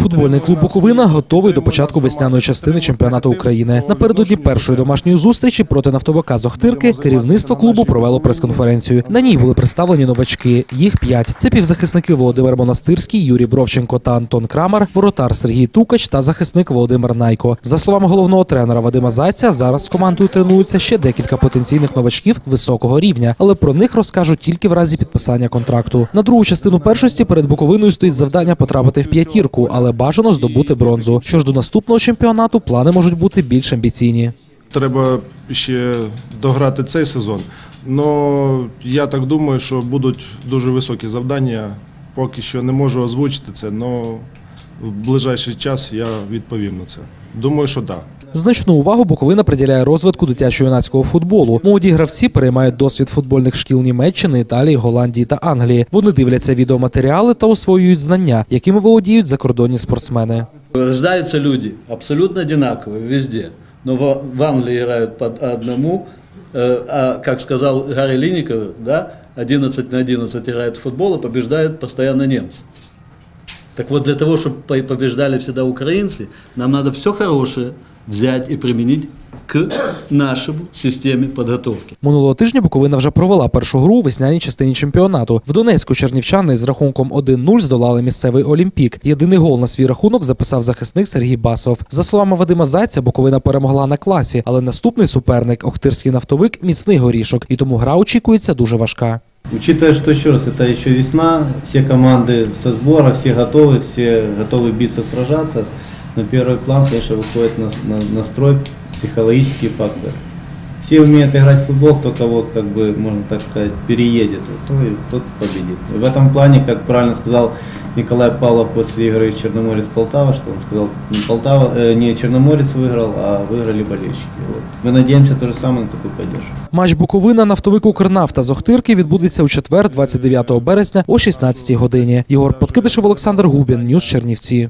Футбольний клуб Буковина готовий до початку весняної частини чемпіонату України. Напередодні першої домашньої зустрічі проти нафтовика з керівництво клубу провело прес-конференцію. На ній були представлені новачки. Їх п'ять. Це півзахисники Володимир Монастирський, Юрій Бровченко та Антон Крамар, воротар Сергій Тукач та захисник Володимир Найко. За словами головного тренера Вадима Зайця, зараз з командою тренуються ще декілька потенційних новачків високого рівня, але про них розкажуть тільки в разі підписання контракту. На другу частину першості перед Буковиною стоїть завдання потрапити в п'ятірку, але бажано здобути бронзу. Що ж до наступного чемпіонату, плани можуть бути більш амбіційні. Треба ще дограти цей сезон. Ну я так думаю, що будуть дуже високі завдання. Поки що не можу озвучити це, але в ближайший час я відповім на це. Думаю, що так. Значну увагу Буковина приділяє розвитку дитячо-юнацького футболу. Молоді гравці переймають досвід футбольних шкіл Німеччини, Італії, Голландії та Англії. Вони дивляться відеоматеріали та освоюють знання, якими володіють закордонні спортсмени. Рождаются люди абсолютно одинаковые везде, но в, в Англии играют по одному, э, а как сказал Гарри Линников, да, 11 на 11 играет в футбол и побеждают постоянно немцы. Так вот, для того, чтобы побеждали всегда украинцы, нам надо все хорошее взять и применить к нашему системе подготовки. Минулого тижня Буковина вже провела першу гру у весняній частині чемпіонату. В Донецьку чернівчани з рахунком 1-0 здолали місцевий Олімпік. Єдиний гол на свій рахунок записав захисник Сергій Басов. За словами Вадима Зайця, Буковина перемогла на класі, але наступний суперник Охтирський нафтовик міцний горішок, і тому гра очікується дуже важка. Учитывая, что еще раз, это еще весна, все команды со сбора, все готовы, все готовы биться, сражаться. На первый план, конечно, выходит на- на- настрой, психологический фактор. Все умеют играть в футбол, кто кого, как бы, можно так сказать, переедет, вот то и тот победит. И в этом плане, как правильно сказал Николай Павлов после игры Черноморец Полтава, что он сказал, не Полтава, э, не Черноморец выиграл, а выиграли болельщики. Вот. Мы надеемся то же самое на такую поддержку. Матч Буковина нафтовик Укрнафта з Охтирки відбудеться у четвер, 29 березня о 16 годині. Єгор Подкидишев, Олександр Губін, Ньюс Чернівці.